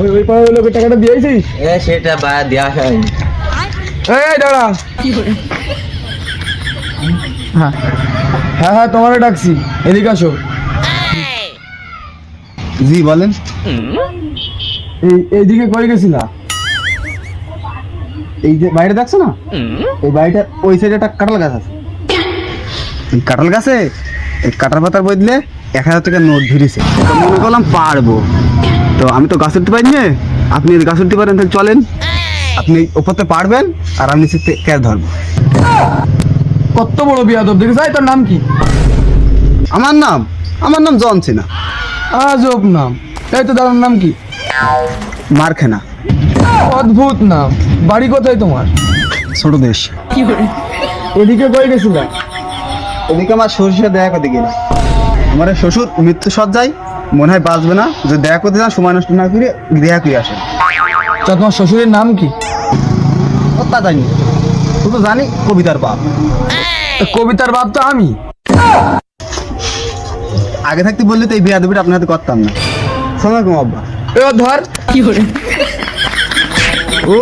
ওই ওই পাড়ার লোকের টাকাটা দিয়েছিস? এ সেটা বা দেওয়া হয়নি এই দাঁড়া। হ্যাঁ। হ্যাঁ হ্যাঁ তোমারে ডাকছি। এদিকে আসো। জি বলেন। এই এইদিকে কই গেছিলা? এই যে বাইরে দেখছ না? এই বাড়িটার ওই সাইডে একটা কাঁঠাল গাছ আছে। এই কাঁঠাল গাছে এই কাঁঠাল পাতার বদলে এক হাজার টাকা নোট ধরেছে। তো মনে করলাম পারব। তো আমি তো গাছ উঠতে পারিনি আপনি যদি গাছ উঠতে পারেন তাহলে চলেন। আপনি ওপরতে পারবেন আর আমি নিচে ক্যাচ ধরবো? কত বড় বিয়াদব দেখে যাই তোর নাম কি? আমার নাম আমার নাম জন সিনা আজব নাম। এই তো দাদার নাম কি? মারখেনা। অদ্ভুত নাম। বাড়ি কোথায় তোমার? ছোট দেশ। এদিকে কই গেছিলা? এদিকে আমার সরষে দেখা করতে গেলাম আমার শ্বশুর মৃত্যু সজ্জায় মনে হয় বাঁচবে না। যদি দেখা করতে যান সময় নষ্ট না করে দেখা করে আসেন। তা তোমার শ্বশুরের নাম কি? ও তা জানি। শুধু জানি কবিতার বাপ। তা কবিতার বাপ তো আমি। আগে থাকতে বললে তো এই বিয়া দেবিটা আপনার হাতে করতাম না। সময় কম আব্বা। এবার ধর। ও।